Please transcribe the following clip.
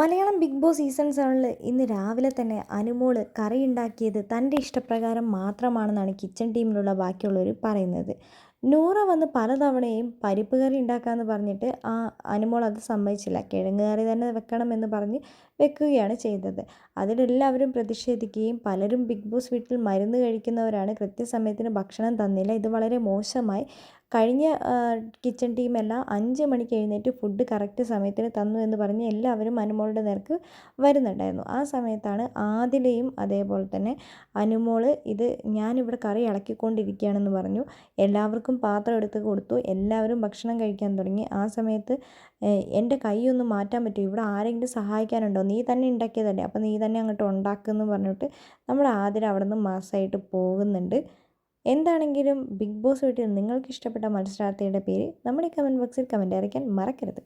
Malayalam big boss season സെവനിൽ ഇന്ന് രാവിലെ തന്നെ അനുമോൾ കറി ഉണ്ടാക്കിയത് തന്റെ ഇഷ്ടപ്രകാരം മാത്രമാണെന്നാണ് കിച്ചൺ ടീമിലുള്ള ബാക്കിയുള്ളവർ പറയുന്നത്. നൂറ വന്ന് പലതവണയും പരിപ്പ് കറി ഉണ്ടാക്കാമെന്ന് പറഞ്ഞിട്ട് ആ അനുമോൾ അത് സമ്മതിച്ചില്ല. കിഴങ്ങ് കറി തന്നെ വെക്കണമെന്ന് പറഞ്ഞ് വെക്കുകയാണ് ചെയ്തത്. അതിലെല്ലാവരും പ്രതിഷേധിക്കുകയും പലരും ബിഗ് ബോസ് വീട്ടിൽ മരുന്ന് കഴിക്കുന്നവരാണ് കൃത്യസമയത്തിന് ഭക്ഷണം തന്നില്ല. ഇത് വളരെ മോശമായി. കഴിഞ്ഞ കിച്ചൺ ടീമെല്ലാം അഞ്ച് മണിക്ക് എഴുന്നേറ്റ് ഫുഡ് കറക്റ്റ് സമയത്തിന് തന്നു എന്ന് പറഞ്ഞ് എല്ലാവരും അനുമോളുടെ നേർക്ക് വരുന്നുണ്ടായിരുന്നു. ആ സമയത്താണ് ആദിലയും അതേപോലെ തന്നെ അനുമോൾ ഇത് ഞാനിവിടെ കറി ഇളക്കിക്കൊണ്ടിരിക്കുകയാണെന്ന് പറഞ്ഞു. എല്ലാവർക്കും പാത്രം എടുത്ത് കൊടുത്തു. എല്ലാവരും ഭക്ഷണം കഴിക്കാൻ തുടങ്ങി. ആ സമയത്ത് എന്റെ കൈയൊന്ന് മാറ്റാൻ പറ്റുമോ ഇവിടെ ആരെങ്കിലും സഹായിക്കാനുണ്ടോ? നീ തന്നെ ഉണ്ടാക്കിയതല്ലേ? അപ്പോൾ നീ തന്നെ അങ്ങോട്ട് ഉണ്ടാക്കുമെന്ന് പറഞ്ഞിട്ട് നമ്മൾ ആതിര അവിടെ നിന്ന് മാസമായിട്ട് പോകുന്നുണ്ട്. എന്താണെങ്കിലും ബിഗ് ബോസ് വീട്ടിൽ നിങ്ങൾക്ക് ഇഷ്ടപ്പെട്ട മത്സരാർത്ഥിയുടെ പേര് നമ്മുടെ കമന്റ് ബോക്സിൽ കമന്റ് അറിയിക്കാൻ മറക്കരുത്.